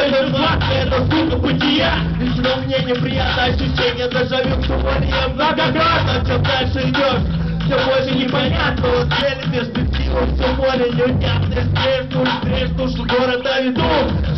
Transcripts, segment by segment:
это сладко, это сука бытия. Лично мне неприятно ощущение дежавю, что более многократно Чем дальше идешь, все больше непонятно Вот цели, перспективы, все более невнятно Стрежну, стрежну, что город на виду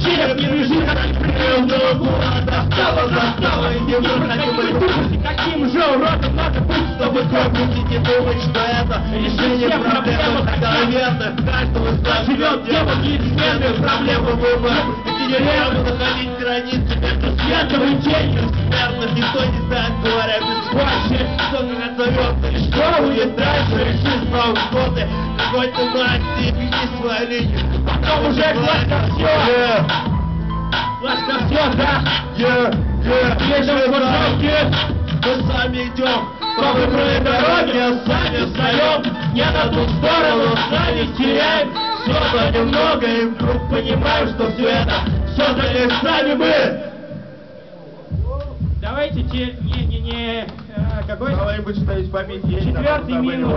Череп не лежит, как непрерывного города. Стала застава и не выходимый Каким же уродом надо быть, чтобы кровники не думать, что это Решение проблемы мгновенных Каждого из нас живет неизменных проблемы выбор Эти деревья находить границы между светом и тенью. Смертных никто не знает, говоря без помощи Кто зовет, или что будет дальше Реши снова годы Какой-то уже классно все Классно все, да? Yeah, yeah, мы сами идем по выбранной дороге, сами встаем Не на ту сторону, сами теряем Все немного и вдруг понимаем, что все это создали сами мы Давайте те... Не-не-не... э, Какой? Кого-нибудь что-нибудь попить есть? Четвертый минус.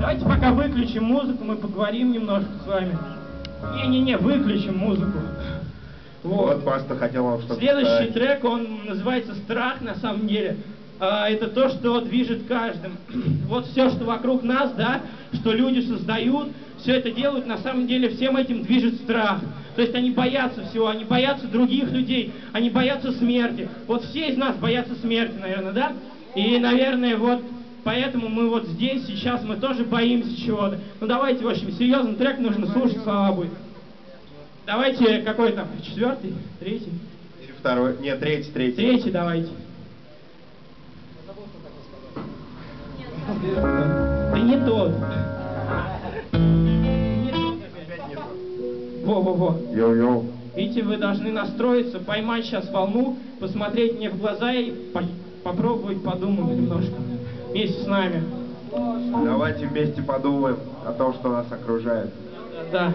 Давайте пока выключим музыку, мы поговорим немножко с вами. Не-не-не, выключим музыку. Вот. Вот просто хотел вам что-то Следующий сказать. трек, он называется «Страх» на самом деле. А, это то, что движет каждым. вот все, что вокруг нас, да, что люди создают, все это делают, на самом деле всем этим движет страх. То есть они боятся всего, они боятся других людей, они боятся смерти. Вот все из нас боятся смерти, наверное, да? И, наверное, вот поэтому мы вот здесь, сейчас мы тоже боимся чего-то. Ну давайте, в общем, серьезный трек нужно слушать, слова будет. Давайте, какой там, четвертый, третий? Второй, нет, третий, третий. Третий давайте. Да не тот. Во-во-во. Йоу-йоу. Видите, вы должны настроиться, поймать сейчас волну, посмотреть мне в глаза и по- попробовать подумать немножко. Вместе с нами. Давайте вместе подумаем о том, что нас окружает. Да.